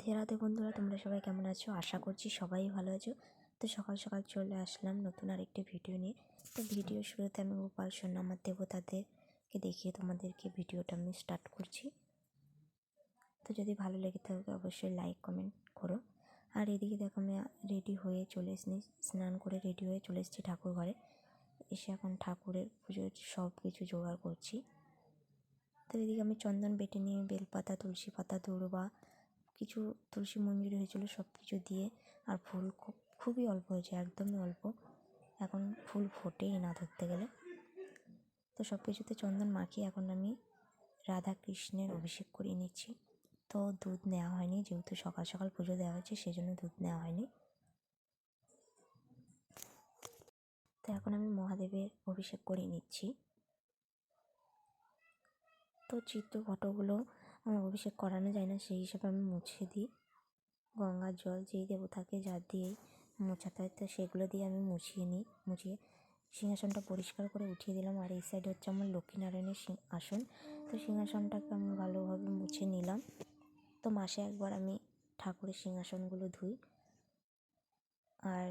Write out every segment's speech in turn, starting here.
রাধে রাধে বন্ধুরা, তোমরা সবাই কেমন আছো? আশা করছি সবাই ভালো আছো। তো সকাল সকাল চলে আসলাম নতুন আরেকটি ভিডিও নিয়ে। তো ভিডিও শুরুতে আমি গোপাল সোনা, আমার দেবতাদেরকে দেখিয়ে তোমাদেরকে ভিডিওটা আমি স্টার্ট করছি। তো যদি ভালো লেগে থাকে, অবশ্যই লাইক কমেন্ট করো। আর এদিকে দেখো, আমি রেডি হয়ে চলে এসেছি, স্নান করে রেডি হয়ে চলে এসেছি ঠাকুর ঘরে। এসে এখন ঠাকুরের পুজোর সব কিছু জোগাড় করছি। তো এদিকে আমি চন্দন বেটে নিয়ে বেলপাতা, তুলসী পাতা দূর্বা কিছু তুলসী মঞ্জুরি হয়েছিল সব কিছু দিয়ে। আর ফুল খুব, খুবই অল্প হয়েছে, একদমই অল্প। এখন ফুল ফোটেই না ধরতে গেলে। তো সব কিছুতে চন্দন মাখিয়ে এখন আমি রাধা কৃষ্ণের অভিষেক করিয়ে নিচ্ছি। তো দুধ নেওয়া হয়নি, যেহেতু সকাল সকাল পুজো দেওয়া হয়েছে সেই জন্য দুধ নেওয়া হয়নি। তো এখন আমি মহাদেবের অভিষেক করিয়ে নিচ্ছি। তো চিত্র ফটোগুলো অভিষেক করানো যায় না, সেই হিসাবে আমি মুছে দিই। গঙ্গার জল যেই দেবতাকে যা দিয়েই মোছাতে হয় তো সেগুলো দিয়ে আমি মুছিয়ে নিই, মুছিয়ে সিংহাসনটা পরিষ্কার করে উঠিয়ে দিলাম। আর এই সাইডে হচ্ছে আমার লক্ষ্মীনারায়ণের আসন। তো সিংহাসনটাকে আমি ভালোভাবে মুছে নিলাম। তো মাসে একবার আমি ঠাকুরের সিংহাসনগুলো ধুই। আর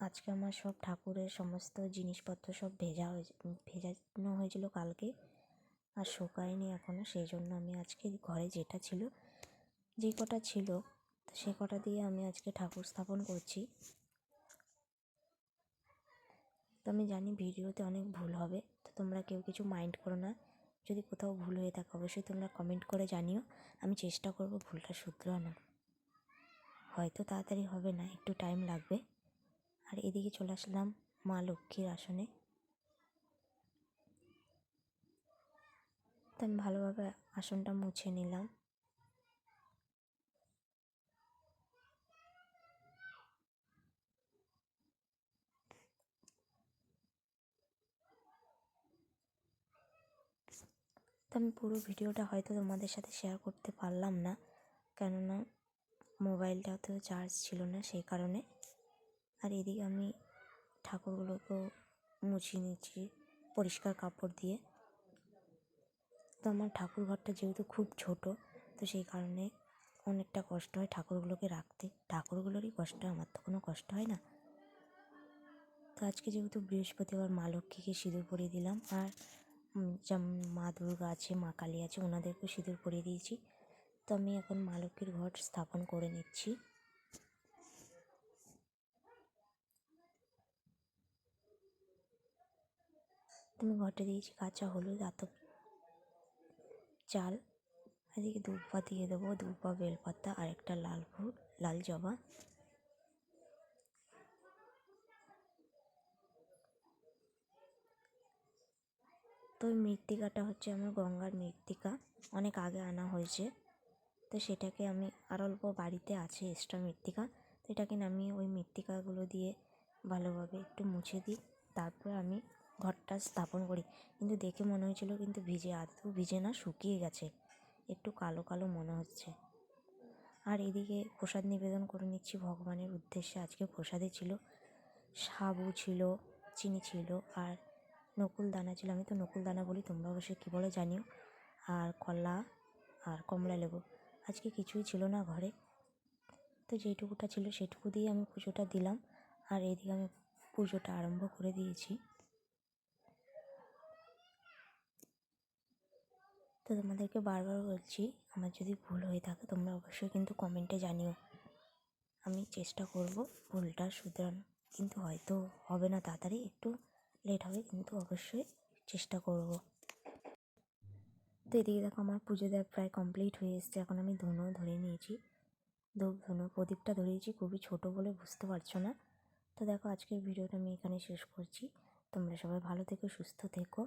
আজকে আমার সব ঠাকুরের সমস্ত জিনিসপত্র সব ভেজা হয়েছে ভেজানো হয়েছিল কালকে। আর শুকায়নি এখনও সেই জন্য আমি আজকে ঘরে যেটা ছিল, যে কটা ছিল, সে কটা দিয়ে আমি আজকে ঠাকুর স্থাপন করছি। তো আমি জানি ভিডিওতে অনেক ভুল হবে, তো তোমরা কেউ কিছু মাইন্ড করো না। যদি কোথাও ভুল হয়ে থাকে, অবশ্যই তোমরা কমেন্ট করে জানিও। আমি চেষ্টা করব ভুলটা শুধরানোর হয়তো তাড়াতাড়ি হবে না, একটু টাইম লাগবে। আর এদিকে চলে আসলাম মা লক্ষ্মীর আসনে। তো আমি ভালোভাবে আসনটা মুছে নিলাম। তো আমি পুরো ভিডিওটা হয়তো তোমাদের সাথে শেয়ার করতে পারলাম না, কেননা মোবাইলটাতেও চার্জ ছিল না সেই কারণে। আর এদিকে আমি ঠাকুরগুলোকেও মুছিয়ে নিচ্ছি পরিষ্কার কাপড় দিয়ে। তো আমার ঠাকুর ঘরটা যেহেতু খুব ছোট, তো সেই কারণে অনেকটা কষ্ট হয় ঠাকুরগুলোকে রাখতে। ঠাকুরগুলোরই কষ্ট, আমার তো কোনো কষ্ট হয় না। তো আজকে যেহেতু বৃহস্পতিবার মা লক্ষ্মীকে সিঁদুর পরিয়ে দিলাম, আর যেমন মা দুর্গা আছে, মা কালী আছে, ওনাদেরকেও সিঁদুর পরিয়ে দিয়েছি। তো আমি এখন মা লক্ষ্মীর ঘর স্থাপন করে নিচ্ছি। তুমি ঘটে দিয়েছি কাঁচা হলুদ, আতপ চাল। এদিকে দুব্বা দিয়ে দেবো। দুব্বা, বেলপাতা আর একটা লাল ফুল লাল জবা। তো ওই মৃত্তিকাটা হচ্ছে আমার গঙ্গার মৃত্তিকা। অনেক আগে আনা হয়েছে। তো সেটাকে আমি আর অল্প বাড়িতে আছে এক্সট্রা মৃত্তিকা। তো এটাকে নামিয়ে ওই মৃত্তিকাগুলো দিয়ে ভালোভাবে একটু মুছে দিই। তারপর আমি ঘরটা স্থাপন করি। কিন্তু দেখে মনে হয়েছিল কিন্তু ভিজে, আদৌ ভিজে না শুকিয়ে গেছে। একটু কালো কালো মনে হচ্ছে। আর এদিকে প্রসাদ নিবেদন করে নিচ্ছি ভগবানের উদ্দেশ্যে। আজকে প্রসাদে ছিল। সাবু ছিল, চিনি ছিল আর নকুল দানা ছিল। আমি তো নকুল দানা বলি, তোমরা অবশ্যই কী বলে জানিও। আর কলা আর কমলা লেবু। আজকে কিছুই ছিল না ঘরে। তো যেটুকুটা ছিল সেটুকু দিয়ে আমি পুজোটা দিলাম। আর এদিকে আমি পুজোটা আরম্ভ করে দিয়েছি। তো তোমাদেরকে বারবার বলছি, আমার যদি ভুল হয়ে থাকে তোমরা অবশ্যই কিন্তু কমেন্টে জানিও। আমি চেষ্টা করব ভুলটা শুধরানো, কিন্তু হয়তো হবে না তাড়াতাড়ি, একটু লেট হবে, কিন্তু অবশ্যই চেষ্টা করব। তো এদিকে দেখো আমার পুজো দেওয়া প্রায় কমপ্লিট হয়ে এসছে, এখন আমি ধুনো ধরে নিয়েছি। ধূপ, ধুনো, প্রদীপটা ধরিয়েছি, খুবই ছোট বলে বুঝতে পারছ না। তো দেখো আজকের ভিডিওটা আমি এখানে শেষ করছি। তোমরা সবাই ভালো থেকো, সুস্থ থেকো।